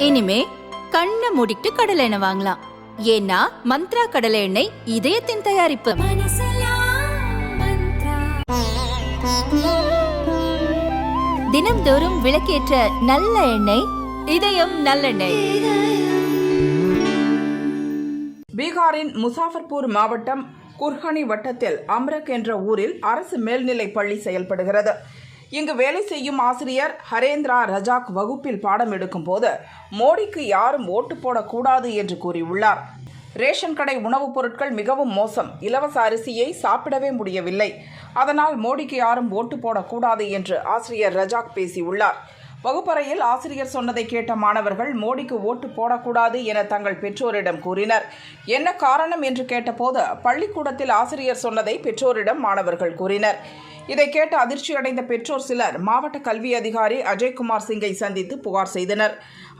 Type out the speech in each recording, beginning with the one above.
இனிமே கண்ணை மூடிட்டு கடலை எண்ணெய் வாங்கலாம். ஏன்னா மந்த்ரா கடலை எண்ணெய் இதயத்தின் தயாரிப்பு. தினம்தோறும் விளக்கேற்ற நல்ல எண்ணெய் இதயம் நல்லெண்ணெய். பீகாரின் முசாஃபர்பூர் மாவட்டம் குர்ஹனி வட்டத்தில் அம்ரக் என்ற ஊரில் அரசு மேல்நிலைப் பள்ளி செயல்படுகிறது. இங்கு வேலை செய்யும் ஆசிரியர் ஹரேந்திரா ரஜாக் வகுப்பில் பாடம் எடுக்கும் போது மோடிக்கு யாரும் ஓட்டு போடக்கூடாது என்று கூறியுள்ளார். ரேஷன் கடை உணவுப் பொருட்கள் மிகவும் மோசம். இலவச அரிசியை சாப்பிடவே முடியவில்லை. அதனால் மோடிக்கு யாரும் ஓட்டு போடக்கூடாது என்று ஆசிரியர் ரஜாக் பேசியுள்ளார். வகுப்பறையில் ஆசிரியர் சொன்னதை கேட்ட மாணவர்கள் மோடிக்கு ஓட்டு போடக்கூடாது என தங்கள் பெற்றோரிடம் கூறினர். என்ன காரணம் என்று கேட்டபோது பள்ளிக்கூடத்தில் ஆசிரியர் சொன்னதை பெற்றோரிடம் மாணவர்கள் கூறினர். இதை கேட்டு அதிர்ச்சியடைந்த பெற்றோர் சிலர் மாவட்ட கல்வி அதிகாரி அஜய்குமார் சிங்கை சந்தித்து புகார் செய்தனர்.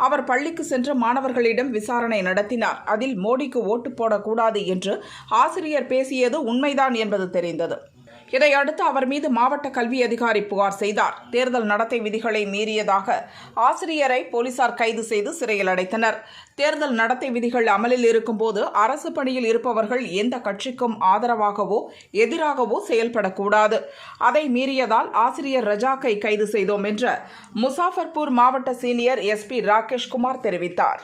அவர் பள்ளிக்கு சென்று மாணவர்களிடம் விசாரணை நடத்தினார். அதில் மோடிக்கு ஓட்டு போடக்கூடாது என்று ஆசிரியர் பேசியது உண்மைதான் என்பது தெரிந்தது. இதையடுத்து அவர் மீது மாவட்ட கல்வி அதிகாரி புகார் செய்தார். தேர்தல் நடத்தை விதிகளை மீறியதாக ஆசிரியரை போலீசார் கைது செய்து சிறையில் அடைத்தனர். தேர்தல் நடத்தை விதிகள் அமலில் இருக்கும்போது அரசு பணியில் இருப்பவர்கள் எந்த கட்சிக்கும் ஆதரவாகவோ எதிராகவோ செயல்படக்கூடாது. அதை மீறியதால் ஆசிரியர் ரஜாக்கை கைது செய்தோம் என்று முசாஃபர்பூர் மாவட்ட சீனியர் எஸ்பி ராகேஷ்குமார் தெரிவித்தார்.